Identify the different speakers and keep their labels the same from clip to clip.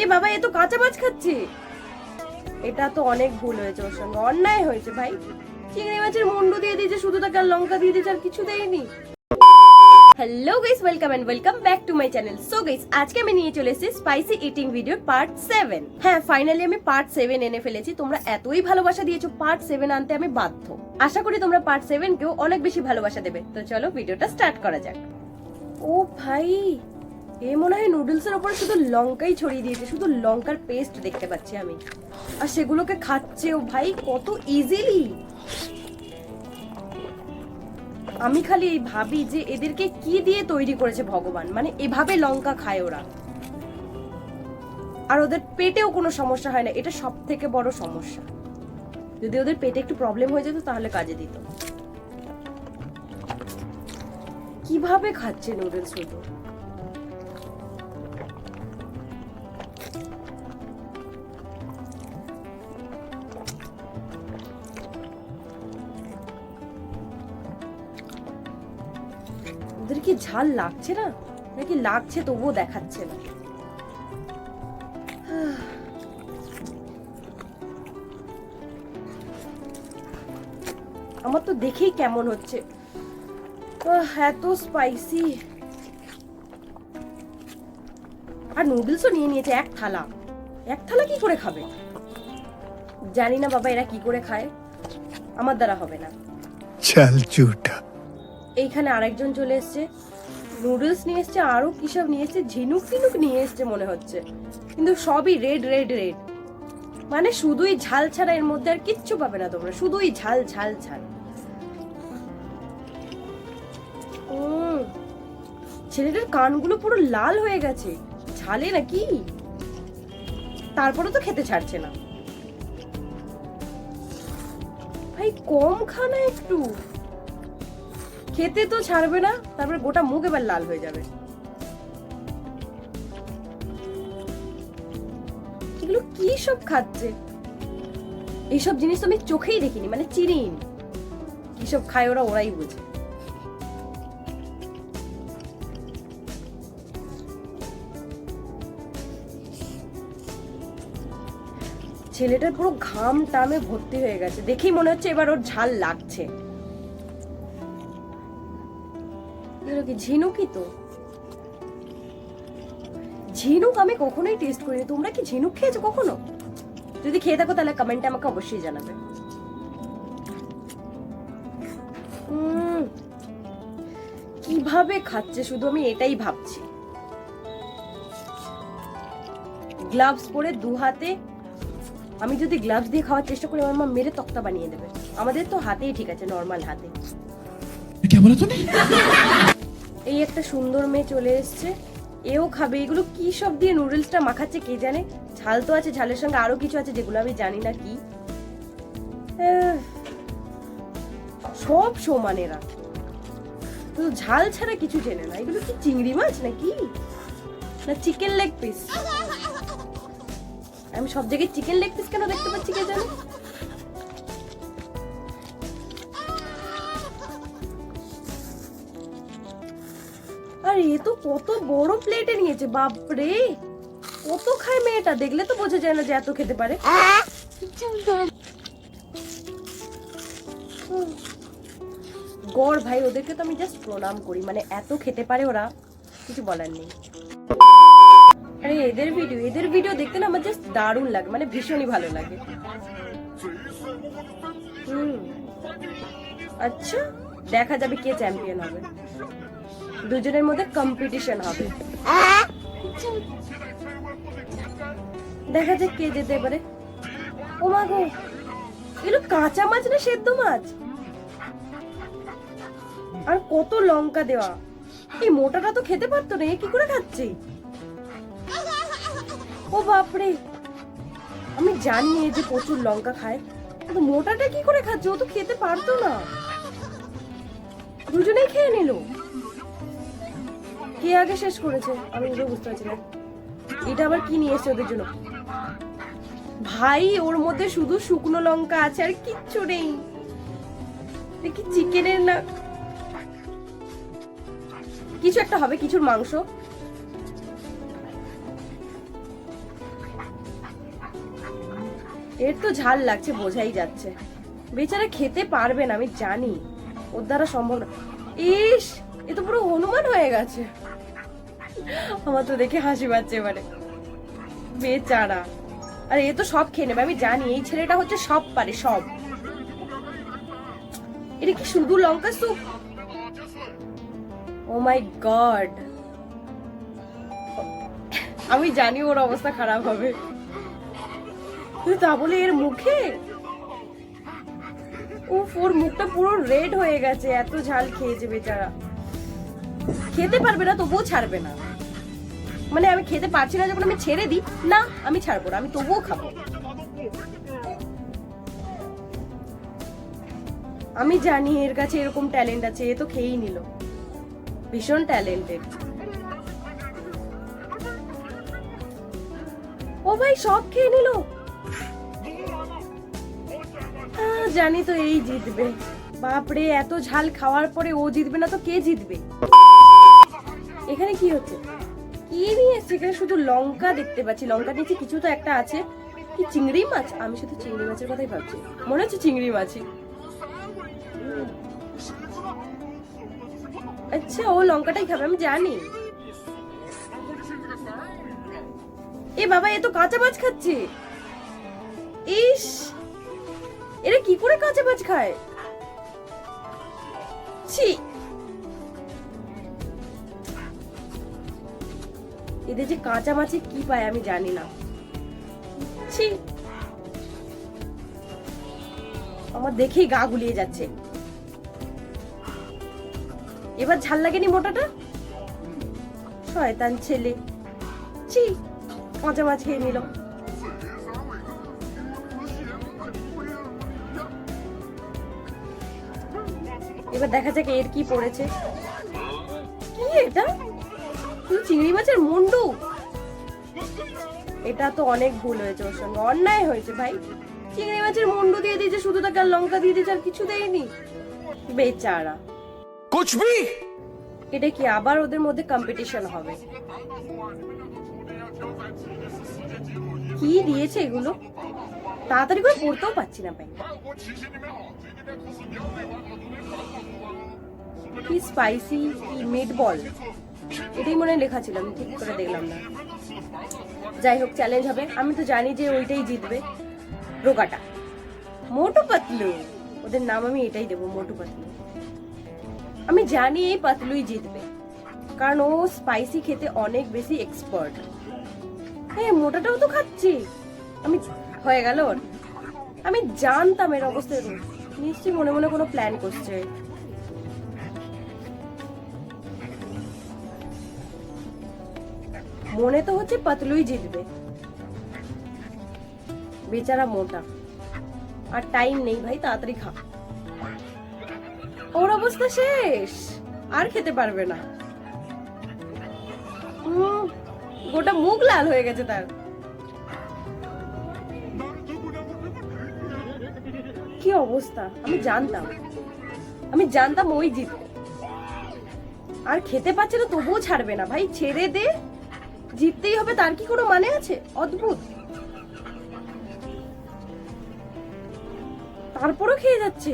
Speaker 1: এ বাবা, এ তো কাঁচা মাছ খাচ্ছে। এটা তো অনেক ভুল হয়েছে ওর সঙ্গে, অন্যায় হয়েছে ভাই। চিংড়ি মাছের মুন্ডু দিয়ে দিয়েছে, শুধু তাকে আর লঙ্কা দিয়ে দিয়েছে, আর কিছু দেয়নি। Hello guys welcome and welcome back to my channel so guys আজকে আমি নিয়ে চলে এসেছি spicy eating video part seven হ্যাঁ ফাইনালি আমি পার্ট সেভেন এনে ফেলেছি। তোমরা এতই ভালোবাসা দিয়েছ পার্ট সেভেন আনতে আমি বাধ্য। আশা করি তোমরা পার্ট সেভেন কেও অনেক বেশি ভালোবাসা দেবে। তো চলো ভিডিওটা স্টার্ট করা যাক। ও ভাই এ মনে হয় নুডলস এর উপরে শুধু লঙ্কাই ছড়িয়ে দিয়েছে, শুধু লঙ্কার পেস্ট দেখতে পাচ্ছি আমি। আর সেগুলোকে খাচ্ছে ও ভাই, কত ইজিলি আমি খালি এই ভাবি যে এদেরকে কি দিয়ে তৈরি করেছে ভগবান মানে এভাবে লঙ্কা খায় ওরা। আর ওদের পেটেও কোনো সমস্যা হয় না, এটা সব থেকে বড় সমস্যা। যদি ওদের পেটে একটু প্রবলেম হয়ে যেত, তাহলে কাজে দিত। কীভাবে খাচ্ছে নুডলস শুধু? ঝাল লাগছে না? নাকি লাগছে তবুও দেখাচ্ছে না? আমার তো দেখেই কেমন হচ্ছে। এত স্পাইসি আর নুডলসও নিয়ে নিয়েছে এক থালা। এক থালা কি করে খাবে? জানি না বাবা, এরা কি করে খায়। আমার দ্বারা হবে না।
Speaker 2: চাল চুটা
Speaker 1: এইখানে আরেকজন চলে এসছে। নুডলস নিয়ে এসছে, আরও কি সব নিয়ে এসছে, ঝিনুক টিনুক নিয়ে এসছে মনে হচ্ছে। কিন্তু সবই রেড রেড রেড মানে শুধুই ঝাল ছাড়া এর মধ্যে আর কিচ্ছু পাবে না তোমরা। শুধুই ঝাল ঝাল ঝাল। ছেলেটার কানগুলো পুরো লাল হয়ে গেছে। ঝালে নাকি তারপরে তো খেতে ছাড়ছে না। ভাই, কম খানা একটু। খেতে তো ছাড়বে না, তারপরে গোটা মুখ এবার লাল হয়ে যাবে। এগুলো কি সব খাচ্ছে? এইসব জিনিস তো আমি চোখেই দেখিনি মানে চিনিই। কি সব খায় ওরা, ওরাই বুঝে। ছেলেটার পুরো ঘাম টামে ভর্তি হয়ে গেছে, দেখেই মনে হচ্ছে এবার ওর ঝাল লাগছে। কি ঝিনুকই তো ঝিনুক আমি কখনোই টেস্ট করিনি তোমরা কি ঝিনুক খেয়েছো কখনো যদি খেয়ে থাকো তাহলে কমেন্টে আমাকে অবশ্যই জানাবে উম, কিভাবে খাচ্ছে শুধু আমি এটাই ভাবছি গ্লাভস পরে দু হাতে আমি যদি গ্লাভস দিয়ে খাওয়ার চেষ্টা করি আমার মা মেরে তক্তা বানিয়ে দেবে আমাদের তো হাতেই ঠিক আছে নর্মাল হাতে
Speaker 2: क्या बोला तूने
Speaker 1: এই একটা সুন্দর মেয়ে চলে এসছে। এও খাবে। এগুলো কি সব দিয়ে নুডলসটা মাখাচ্ছে কে জানে? ঝাল তো আছে, ঝালের সঙ্গে আরও কিছু আছে যেগুলো আমি জানি না কি। সব সমান এরা শুধু ঝাল ছাড়া কিছু চেনে না। এগুলো কি চিংড়ি মাছ নাকি? না চিকেন লেগ পিস আমি সব জায়গায় চিকেন লেগ পিস কেন দেখতে পাচ্ছি কে জানে? আর, এ তো কত বড় প্লেটে নিয়েছে, বাপরে। কত খায় মেয়েটা? দেখলে তো বোঝা যায় না যে এত খেতে পারে। গড় ভাই, ওদেরকে তো আমি জাস্ট প্রণাম করি। মানে এত খেতে পারে ওরা, কিছু বলার নেই। আরে, এদের ভিডিও এদের ভিডিও দেখতে না আমার জাস্ট দারুণ লাগে। মানে ভীষণই ভালো লাগে। হুম। আচ্ছা দেখা যাবে কে চ্যাম্পিয়ন হবে। দুজনের মধ্যে কম্পিটিশন হবে। দেখা যাক কে যেতে পারে। ও মা গো, এগুলো কাঁচা মাছ না সেদ্ধ মাছ? আর কত লঙ্কা দেওয়া। এই মোটাটা তো খেতে পারতো না কি করে খাচ্ছে? ও বাপরে, আমি জানি যে প্রচুর লঙ্কা খায়, কিন্তু মোটাটা কি করে খাচ্ছে? ও তো খেতে পারতো না। দুজনেই খেয়ে নিল। কে আগে শেষ করেছে? আমি নিজেও বুঝতে পারছি না। এটা আবার কি নিয়ে এসছে ওদের জন্য? ভাই, ওর মধ্যে শুধু শুকনো লঙ্কা আছে আর কিচ্ছু নেই। দেখি চিকেনের না? কিছু একটা হবে, কিছুর মাংস। এর তো ঝাল লাগছে, বোঝাই যাচ্ছে। বেচারা খেতে পারবে না, আমি জানি। ওর দ্বারা সম্ভব না। ইস! হয়ে গেছে। আমার তো দেখে হাসি পাচ্ছে এবারে। বেচারা আর, এ তো সব খেয়ে নেবে, আমি জানি, এই ছেলেটা হচ্ছে সব পারে, সব। এটা কি শুধু লঙ্কা স্যুপ ও মাই গড আমি জানি ওর অবস্থা খারাপ হবে। তা বলে এর মুখে? উফ, ওর মুখটা পুরো রেড হয়ে গেছে, এত ঝাল খেয়েছে বেচারা। খেতে পারবে না, তবুও ছাড়বে না। মানে আমি খেতে পারছি না, যখন আমি ছেড়ে দিই, না, আমি ছাড়বো না, আমি তবুও খাব। আমি জানি এর কাছে এরকম ট্যালেন্ট আছে, এ তো খেয়েই নিল। ভীষণ ট্যালেন্টেড ও ভাই, সব খেয়ে নিল? জানি তো এই জিতবে। বাপরে, এত ঝাল খাওয়ার পরে ও জিতবে না, তো কে জিতবে? এখানে কি হচ্ছে? কি নিয়ে এসছে এখানে শুধু লঙ্কা দেখতে পাচ্ছি? লঙ্কা নিচে কিছু তো একটা আছে। কি চিংড়ি মাছ? আমি শুধু চিংড়ি মাছের কথাই ভাবছি। মনে হচ্ছে চিংড়ি মাছই। আচ্ছা ও লঙ্কাটাই খাবে, আমি জানি। এ বাবা, এ তো কাঁচা মাছ খাচ্ছে। ইস! এরা কি করে কাঁচা মাছ খায়? ছি এদের যে কাঁচা মাছে কি পায় আমি জানি না। ছি। আমার দেখেই গা গুলিয়ে যাচ্ছে। এবার ঝাল লাগেনি মোটাটা? শয়তান ছেলে। ছি, কাঁচা মাছ খেয়ে নিল। এবার দেখা যাক এর কি পড়েছে। কি এটা? শুধু চিংড়ি মাছের মুন্ডু? এটা তো অনেক ভুল হয়েছে ওর সঙ্গে অন্যায় হয়েছে ভাই। চিংড়ি মাছের মুন্ডু দিয়ে দিয়েছে শুধু তাকে আর লঙ্কা দিয়ে দিয়েছে আর কিছু দেয়নি। বেচারা। এটা কি আবার ওদের মধ্যে কম্পিটিশন হবে? কি দিয়েছে এগুলো? তাড়াতাড়ি করে পড়তেও পাচ্ছি না ভাই। কি স্পাইসি কি মিট বল এটাই মনে হয় লেখা ছিল, আমি ঠিক করে দেখলাম না। যাই হোক চ্যালেঞ্জ হবে। আমি তো জানি যে ওইটাই জিতবে, রোগাটা। মোটু পাতলু। ওদের নাম আমি এটাই দেবো, মোটু পাতলু। আমি জানি এই পাতলুই জিতবে, কারণ ও স্পাইসি খেতে অনেক বেশি এক্সপার্ট হ্যাঁ মোটাটাও তো খাচ্ছি। আমি, হয়ে গেল। আমি জানতাম এর অবস্থা। নিশ্চয়ই মনে মনে কোনো প্ল্যান করছে। মনে তো হচ্ছে পাতলুই জিতবে। বেচারা মোটা। আর টাইম নেই ভাই, তাড়াতাড়ি খা। ওর অবস্থা শেষ। আর খেতে পারবে না। গোটা মুখ লাল হয়ে গেছে তার। কি অবস্থা? আমি জানতাম। আমি জানতাম ওই জিতবে। আর খেতে পাচ্ছে না, তবুও ছাড়বে না। ভাই, ছেড়ে দে। জিততেই হবে, তার কি কোনো মানে আছে? অদ্ভুত। তারপরও খেয়ে যাচ্ছে।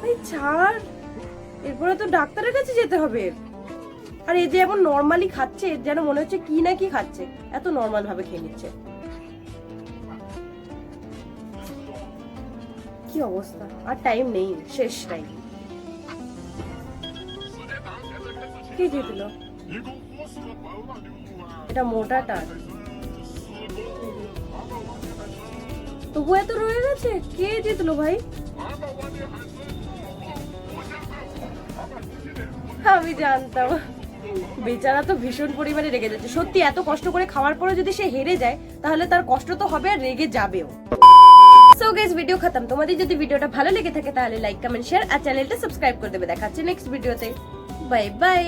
Speaker 1: ভাই ছাড়, এরপরে তো ডাক্তারের কাছে যেতে হবে। আর এই যে এমন নর্মালি খাচ্ছে যেন মনে হচ্ছে কি না কি খাচ্ছে, এত নর্মাল ভাবে খেয়ে নিচ্ছে। কি অবস্থা? আর টাইম নেই, শেষ টাইম কে জিতল এটা মোটাটা তবু এত রয়ে গেছে? কে জিতলো ভাই? আমি জানতাম। বেচারা তো ভীষণ পরিমাণে রেগে যাচ্ছে। সত্যি, এত কষ্ট করে খাওয়ার পরে যদি সে হেরে যায়, তাহলে তার কষ্ট তো হবে আর রেগে যাবেও। সো গাইস ভিডিও খতম। তোমাদের যদি ভিডিওটা ভালো লেগে থাকে, তাহলে লাইক কমেন্ট শেয়ার আর চ্যানেলটা সাবস্ক্রাইব করে দেবে। দেখাচ্ছে নেক্সট ভিডিওতে বাই বাই